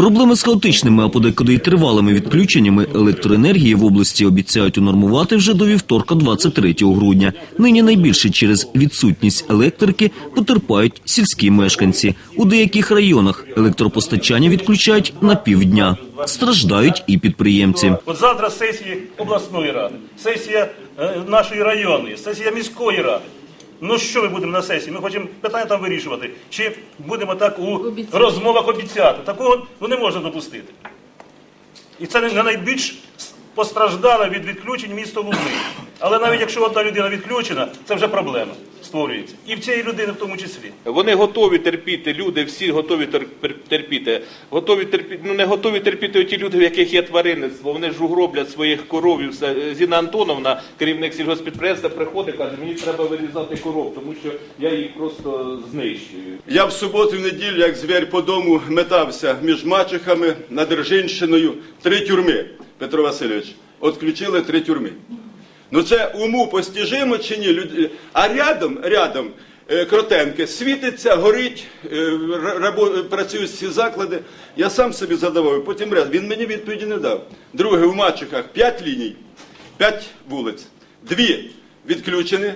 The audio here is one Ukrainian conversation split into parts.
Проблеми з хаотичними, а подекуди й тривалими відключеннями електроенергії в області обіцяють унормувати вже до вівторка, 23 грудня. Нині найбільше через відсутність електрики потерпають сільські мешканці. У деяких районах електропостачання відключають на півдня. Страждають і підприємці. От завтра сесія обласної ради, сесія е, нашої районної, сесія міської ради. Ну що ми будемо на сесії? Ми хочемо питання там вирішувати. Чи будемо так у розмовах обіцяти? Такого ну, не можна допустити. І це не не найбільш постраждало від відключень місто Лубни. Але навіть якщо одна людина відключена, це вже проблема створюється. І в цієї людини в тому числі. Вони готові терпіти, люди всі готові терпіти. Готові терпіти, ну не готові терпіти ті люди, в яких є тваринництво. Вони ж угроблять своїх коров і все. Зіна Антоновна, керівник сільгоспідприємства, приходить, каже, мені треба вирізати коров, тому що я їх просто знищую. Я в суботу, в неділю, як звір по дому, метався між мачехами, над Держинщиною. Три тюрми, Петро Васильович. Отключили три тюрми. Ну це уму постіжимо чи ні? Люд- А рядом, рядом е, Кротенки світиться, горить, е, працюють всі заклади. Я сам собі задавав, потім ряд. Він мені відповіді не дав. Друге, в Мачехах п'ять ліній, п'ять вулиць. Дві відключені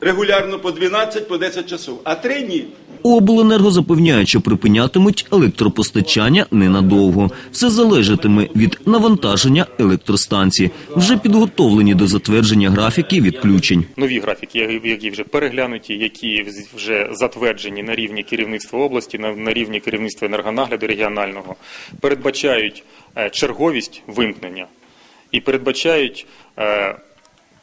регулярно по 12, по 10 часов, а три ні. Обленерго запевняють, що припинятимуть електропостачання ненадовго. Все залежатиме від навантаження електростанцій. Вже підготовлені до затвердження графіки відключень. нові графіки, які- вже переглянуті, які вже затверджені на рівні керівництва області, на, на рівні керівництва енергонагляду регіонального, передбачають е, черговість вимкнення і передбачають е,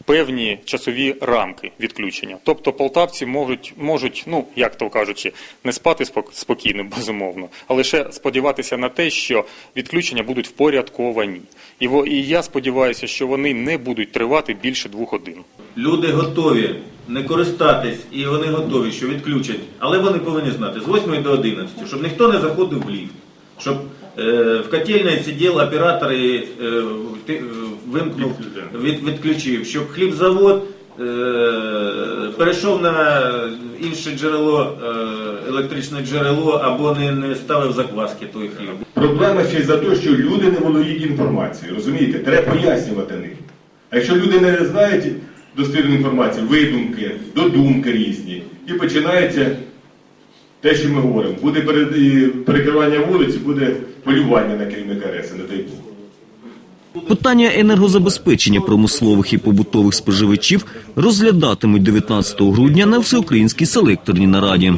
певні часові рамки відключення. Тобто полтавці можуть, можуть, ну як то кажучи, не спати спок- спокійно, безумовно, а лише сподіватися на те, що відключення будуть впорядковані. І, і я сподіваюся, що вони не будуть тривати більше двох годин. Люди готові не користатись, і вони готові, що відключать. Але вони повинні знати з 8 до 11, щоб ніхто не заходив в ліфт, щоб е, в котельні сидів оператор і е, е, вимкнув, від, відключив, щоб хлібзавод перейшов на інше джерело, електричне джерело або не, не ставив закваски той хліб. Проблема ще й за те, що люди не володіють інформацією. Розумієте? Треба пояснювати них. А якщо люди не знають достовірну інформацію, видумки, додумки різні, і починається те, що ми говоримо. Буде перекривання вулиці, буде полювання на керівника РЕС, не дай Бог. Питання енергозабезпечення промислових і побутових споживачів розглядатимуть 19 грудня на всеукраїнській селекторній нараді.